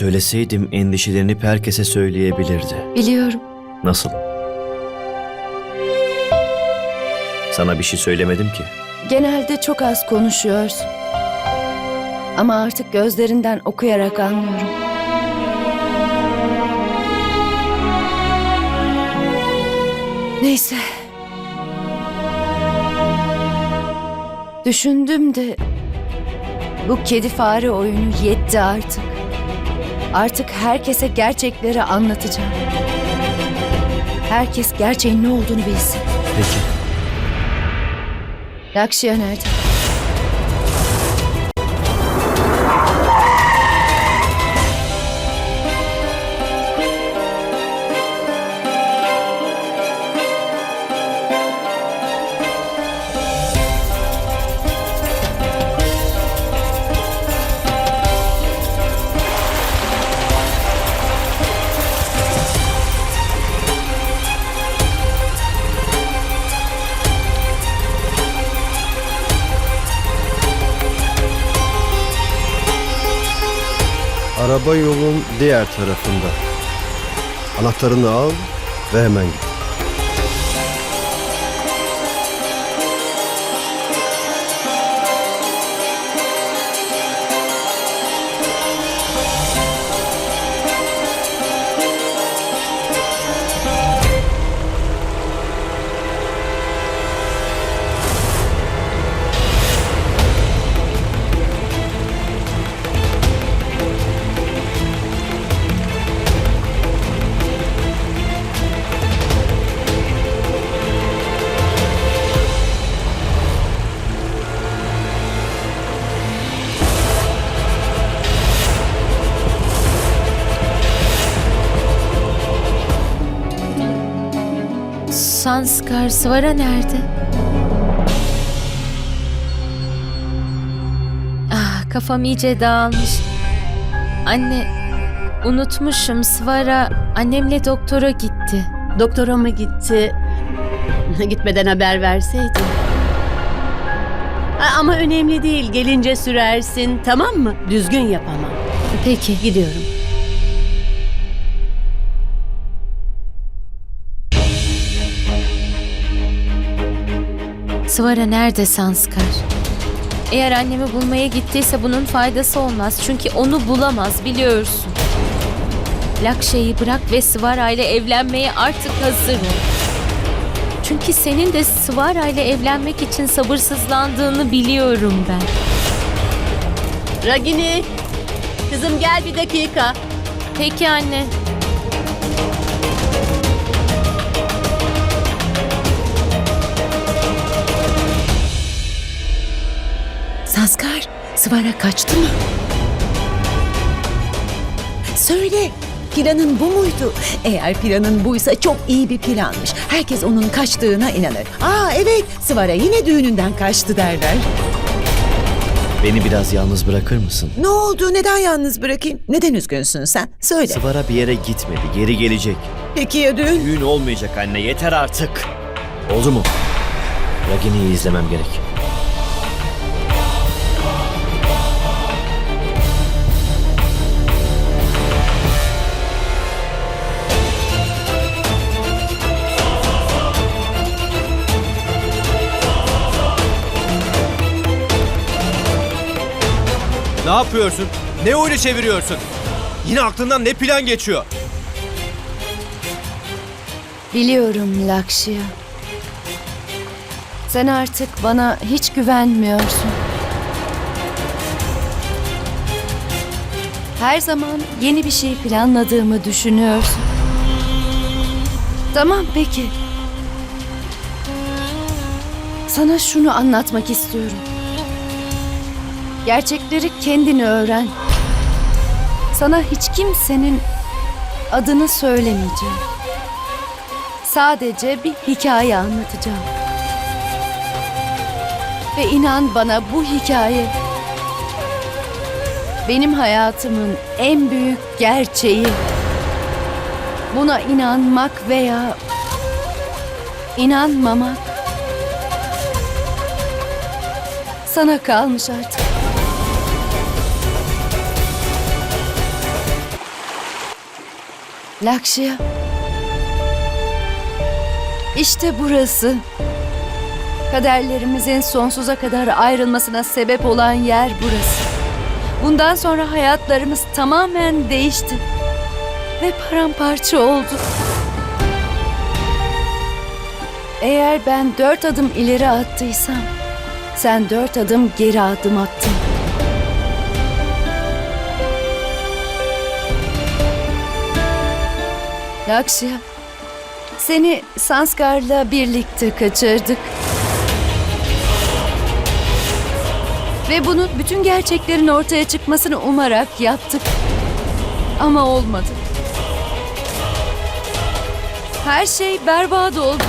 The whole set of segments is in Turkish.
Söyleseydim endişelerini herkese söyleyebilirdi. Biliyorum. Nasıl? Sana bir şey söylemedim ki. Genelde çok az konuşuyorsun. Ama artık gözlerinden okuyarak anlıyorum. Neyse. Düşündüm de bu kedi fare oyunu yetti artık. Artık herkese gerçekleri anlatacağım. Herkes gerçeğin ne olduğunu bilsin. Peki. Lakşya nerede? Araba yolun diğer tarafında. Anahtarını al ve hemen git. Sanskar Svara nerede? Ah kafam iyice dağılmış. Anne unutmuşum Svara annemle doktora gitti. Doktora mı gitti? Gitmeden haber verseydin. Ama önemli değil. Gelince sürersin. Tamam mı? Düzgün yapamam. Peki. Gidiyorum. Svara nerede Sanskar? Eğer annemi bulmaya gittiyse bunun faydası olmaz. Çünkü onu bulamaz biliyorsun. Lakşa'yı bırak ve Svara ile evlenmeye artık hazır ol. Çünkü senin de Svara ile evlenmek için sabırsızlandığını biliyorum ben. Ragini. Kızım gel bir dakika. Peki anne. Sanskar, Svara kaçtı mı? Söyle, planın bu muydu? Eğer planın buysa çok iyi bir planmış. Herkes onun kaçtığına inanır. Aa evet, Svara yine düğününden kaçtı derler. Beni biraz yalnız bırakır mısın? Ne oldu, neden yalnız bırakayım? Neden üzgünsün sen? Söyle. Sıvara bir yere gitmedi. Geri gelecek. Peki ya düğün? Düğün olmayacak anne. Yeter artık. Oldu mu? Ragini'yi izlemem gerek. Ne yapıyorsun? Ne oyunu çeviriyorsun? Yine aklından ne plan geçiyor? Biliyorum Lakşya. Sen artık bana hiç güvenmiyorsun. Her zaman yeni bir şey planladığımı düşünüyorsun. Tamam peki. Sana şunu anlatmak istiyorum. Gerçekleri kendin öğren. Sana hiç kimsenin adını söylemeyeceğim. Sadece bir hikaye anlatacağım. Ve inan bana bu hikaye benim hayatımın en büyük gerçeği. Buna inanmak veya inanmamak sana kalmış artık. Lakşya. İşte burası. Kaderlerimizin sonsuza kadar ayrılmasına sebep olan yer burası. Bundan sonra hayatlarımız tamamen değişti. Ve paramparça oldu. Eğer ben dört adım ileri attıysam, sen dört adım geri adım attın. Lakşya, seni Sanskar'la birlikte kaçırdık. Ve bunu bütün gerçeklerin ortaya çıkmasını umarak yaptık. Ama olmadı. Her şey berbat oldu.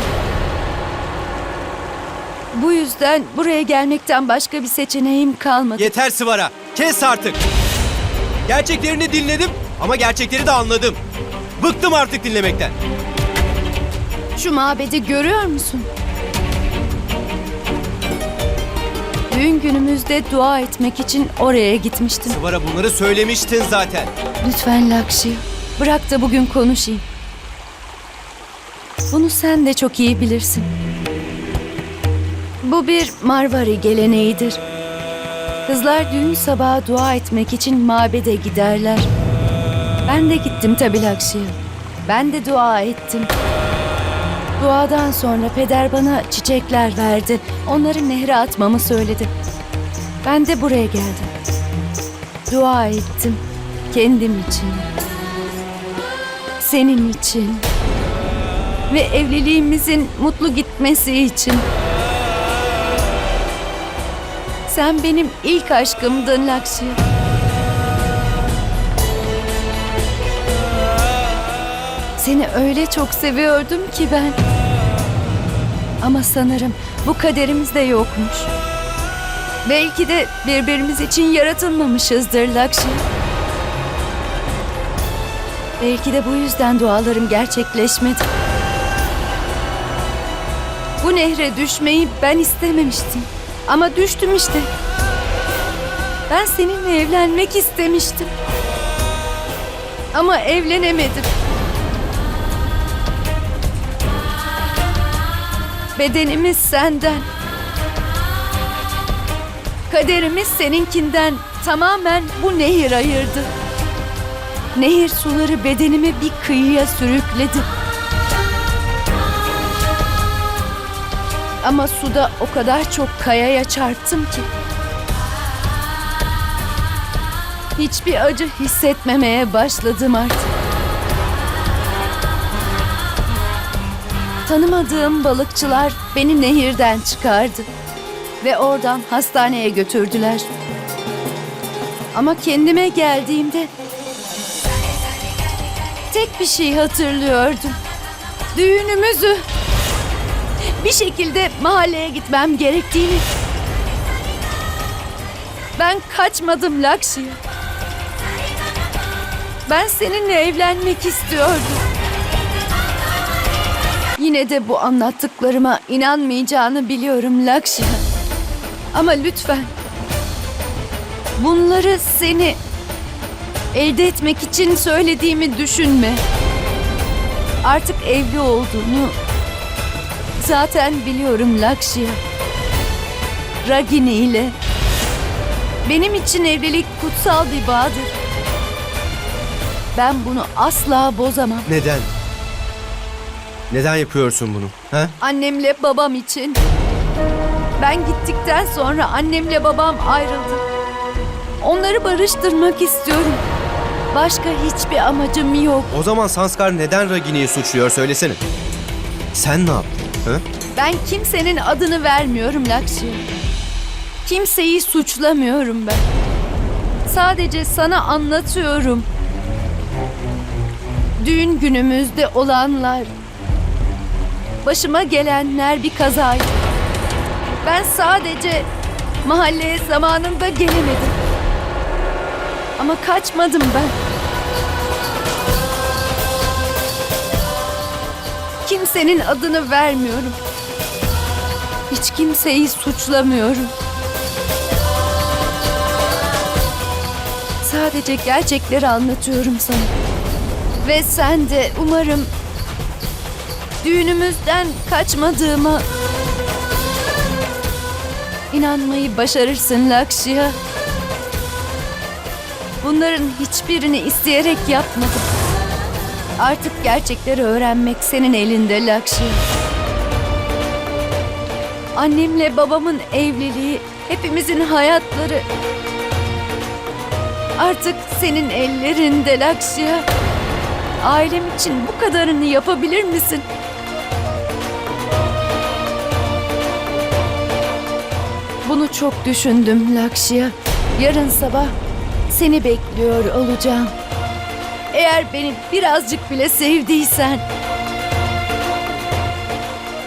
Bu yüzden buraya gelmekten başka bir seçeneğim kalmadı. Yeter Sıvara. Kes artık. Gerçeklerini dinledim ama gerçekleri de anladım. Bıktım artık dinlemekten. Şu mabedi görüyor musun? Düğün günümüzde dua etmek için oraya gitmiştim. Sıvara bunları söylemiştin zaten. Lütfen Lakşi, bırak da bugün konuşayım. Bunu sen de çok iyi bilirsin. Bu bir Marvari geleneğidir. Kızlar düğün sabahı dua etmek için mabede giderler. Ben de gittim tabii Lakşi'ye. Ben de dua ettim. Duadan sonra peder bana çiçekler verdi. Onları nehre atmamı söyledi. Ben de buraya geldim. Dua ettim. Kendim için. Senin için. Ve evliliğimizin mutlu gitmesi için. Sen benim ilk aşkımdın Lakşi. Seni öyle çok seviyordum ki ben. Ama sanırım bu kaderimizde yokmuş. Belki de birbirimiz için yaratılmamışızdır Lakşi. Belki de bu yüzden dualarım gerçekleşmedi. Bu nehre düşmeyi ben istememiştim. Ama düştüm işte. Ben seninle evlenmek istemiştim. Ama evlenemedim. Bedenimiz senden. Kaderimiz seninkinden tamamen bu nehir ayırdı. Nehir suları bedenimi bir kıyıya sürükledi. Ama suda o kadar çok kayaya çarptım ki. Hiçbir acı hissetmemeye başladım artık. Tanımadığım balıkçılar beni nehirden çıkardı ve oradan hastaneye götürdüler. Ama kendime geldiğimde tek bir şey hatırlıyordum. Düğünümüzü. Bir şekilde mahalleye gitmem gerektiğini. Ben kaçmadım Lakşi'ye. Ben seninle evlenmek istiyordum. Yine de bu anlattıklarıma inanmayacağını biliyorum Lakşya. Ama lütfen bunları seni elde etmek için söylediğimi düşünme. Artık evli olduğunu zaten biliyorum Lakşya. Ragini ile benim için evlilik kutsal bir bağdır. Ben bunu asla bozamam. Neden? Neden yapıyorsun bunu? Ha? Annemle babam için. Ben gittikten sonra annemle babam ayrıldı. Onları barıştırmak istiyorum. Başka hiçbir amacım yok. O zaman Sanskar neden Ragini'yi suçluyor söylesene. Sen ne yaptın? Ha? Ben kimsenin adını vermiyorum Lakşi. Kimseyi suçlamıyorum ben. Sadece sana anlatıyorum. Düğün günümüzde olanlar, başıma gelenler bir kazaydı. Ben sadece mahalleye zamanında gelemedim. Ama kaçmadım ben. Kimsenin adını vermiyorum. Hiç kimseyi suçlamıyorum. Sadece gerçekleri anlatıyorum sana. Ve sen de umarım düğünümüzden kaçmadığıma inanmayı başarırsın Lakşya. Bunların hiçbirini isteyerek yapmadım. Artık gerçekleri öğrenmek senin elinde Lakşya. Annemle babamın evliliği, hepimizin hayatları artık senin ellerinde Lakşya. Ailem için bu kadarını yapabilir misin? Çok düşündüm Lakşya. Yarın sabah seni bekliyor olacağım. Eğer beni birazcık bile sevdiysen,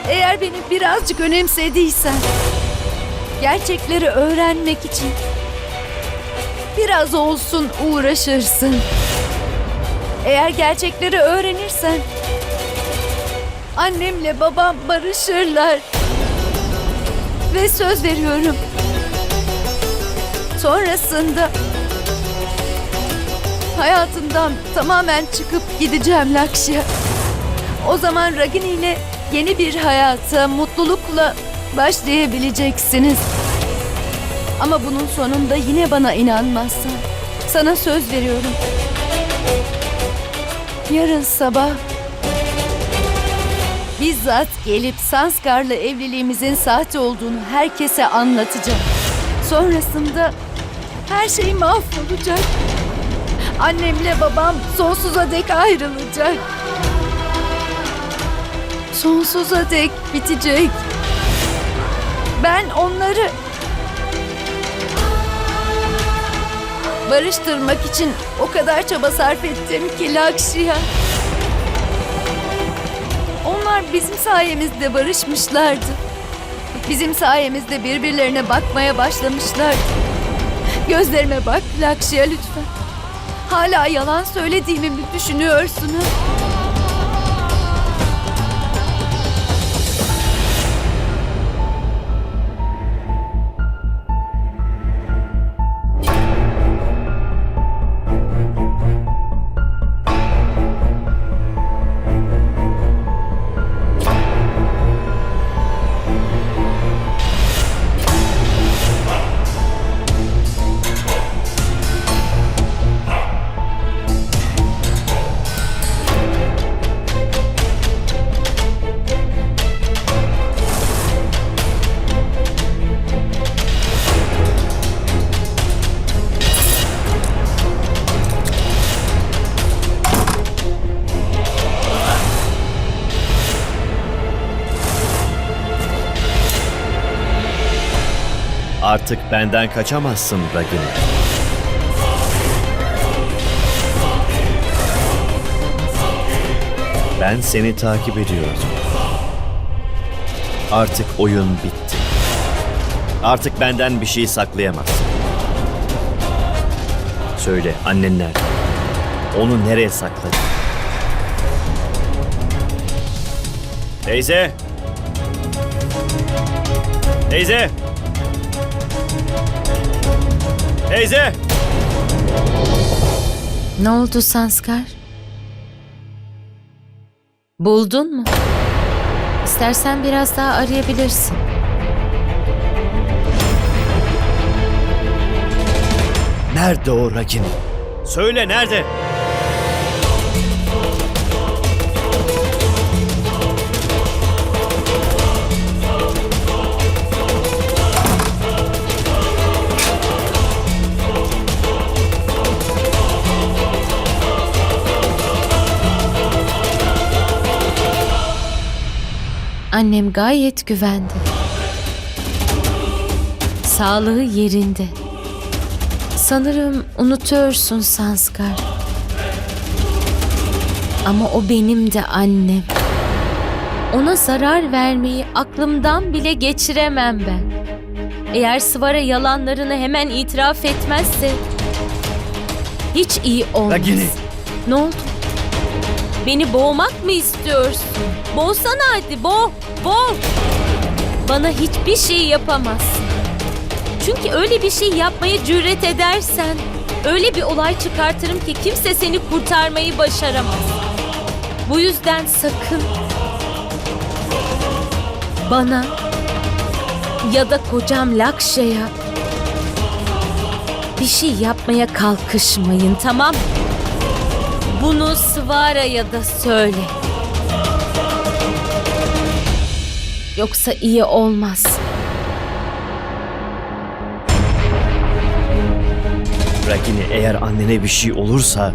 eğer beni birazcık önemsediysen, gerçekleri öğrenmek için biraz olsun uğraşırsın. Eğer gerçekleri öğrenirsen, annemle babam barışırlar. Ve söz veriyorum. Sonrasında hayatından tamamen çıkıp gideceğim Lakşya. O zaman Ragini ile yeni bir hayata mutlulukla başlayabileceksiniz. Ama bunun sonunda yine bana inanmazsan sana söz veriyorum. Yarın sabah bizzat gelip Sanskar'la evliliğimizin sahte olduğunu herkese anlatacağım. Sonrasında her şey mahvolacak. Annemle babam sonsuza dek ayrılacak. Sonsuza dek bitecek. Ben onları barıştırmak için o kadar çaba sarf ettim ki Lakşya. Onlar bizim sayemizde barışmışlardı. Bizim sayemizde birbirlerine bakmaya başlamışlardı. Gözlerime bak Lakşya lütfen. Hala yalan söylediğimi mi düşünüyorsun? Artık benden kaçamazsın Ragini. Ben seni takip ediyordum. Artık oyun bitti. Artık benden bir şey saklayamazsın. Söyle annen nerede? Onu nereye sakladın? Teyze! Teyze! Teyze! Ne oldu Sanskar? Buldun mu? İstersen biraz daha arayabilirsin. Nerede o Ragini? Söyle nerede? Annem gayet güvende. Sağlığı yerinde. Sanırım unutuyorsun Sanskar. Ama o benim de annem. Ona zarar vermeyi aklımdan bile geçiremem ben. Eğer Svara yalanlarını hemen itiraf etmezse hiç iyi olmaz. Ragini! Ne oldu? Beni boğmak mı istiyorsun? Boğsana hadi boğ, boğ. Bana hiçbir şey yapamazsın. Çünkü öyle bir şey yapmaya cüret edersen Öyle bir olay çıkartırım ki kimse seni kurtarmayı başaramaz. Bu yüzden sakın bana ya da kocam Lakşa'ya bir şey yapmaya kalkışmayın tamam mı? Bunu Svara'ya da söyle. Yoksa iyi olmaz. Ragini eğer annene bir şey olursa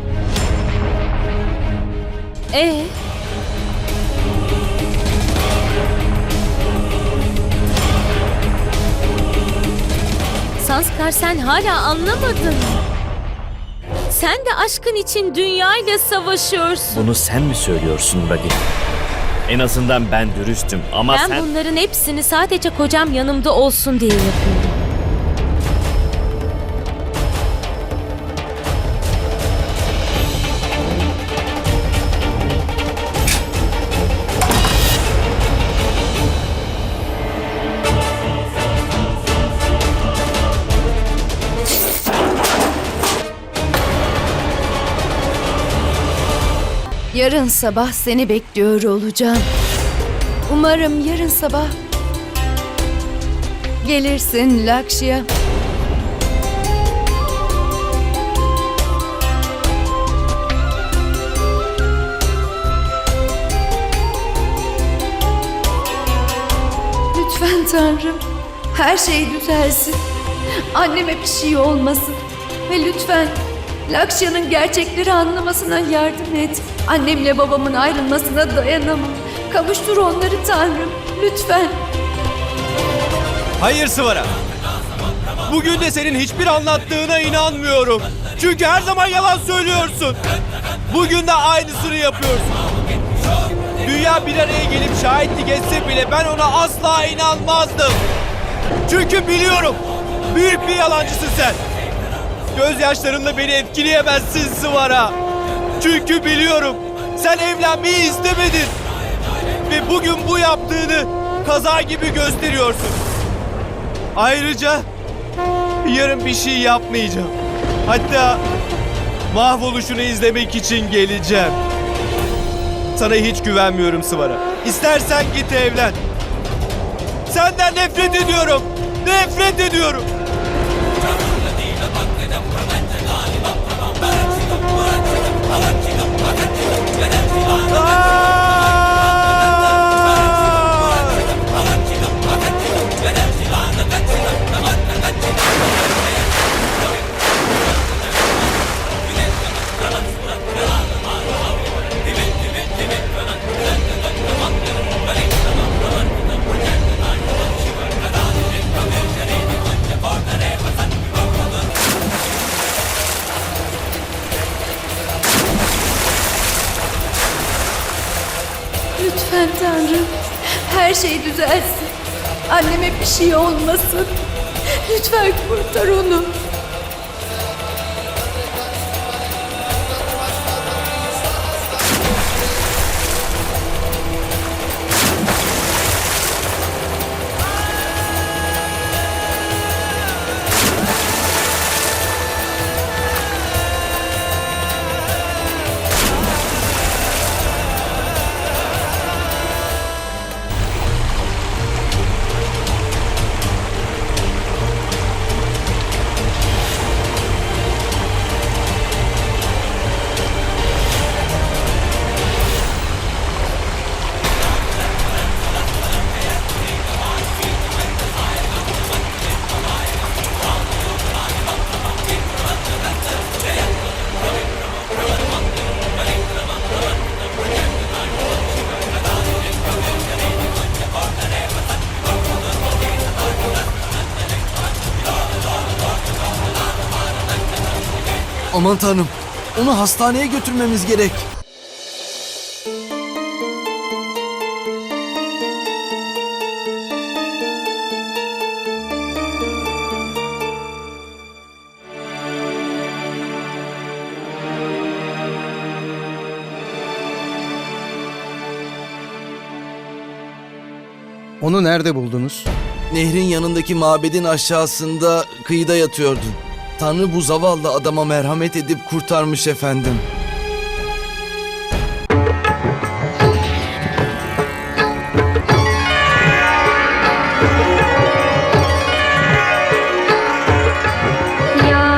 Ee? Sanskar sen hala anlamadın mı? Sen de aşkın için dünyayla savaşıyorsun. bunu sen mi söylüyorsun Ragini? En azından ben dürüstüm ama ben sen... bunların hepsini sadece kocam yanımda olsun diye yapıyorum. Yarın sabah seni bekliyor olacağım. Umarım yarın sabah gelirsin Lakşya. Lütfen Tanrım her şey düzelsin. Anneme bir şey olmasın. Ve lütfen Lakşya'nın gerçekleri anlamasına yardım et. Annemle babamın ayrılmasına dayanamam. Kavuştur onları Tanrım. Lütfen. Hayır Sıvara. Bugün de senin hiçbir anlattığına inanmıyorum. Çünkü her zaman yalan söylüyorsun. Bugün de aynısını yapıyorsun. Dünya bir araya gelip şahitlik etse bile ben ona asla inanmazdım. Çünkü biliyorum. Büyük bir yalancısın sen. Gözyaşlarınla beni etkileyemezsin Sıvara. Çünkü biliyorum. Sen evlenmeyi istemedin. Ve bugün bu yaptığını kaza gibi gösteriyorsun. Ayrıca yarın bir şey yapmayacağım. Hatta mahvoluşunu izlemek için geleceğim. Sana hiç güvenmiyorum Sıvara. İstersen git evlen. Senden nefret ediyorum. Nefret ediyorum. Aa! Lütfen Tanrım. Her şey düzelsin. Anneme bir şey olmasın. Lütfen kurtar onu. Aman tanrım. Onu hastaneye götürmemiz gerek. Onu nerede buldunuz? Nehrin yanındaki mabedin aşağısında kıyıda yatıyordu. Tanrı bu zavallı adama merhamet edip kurtarmış efendim.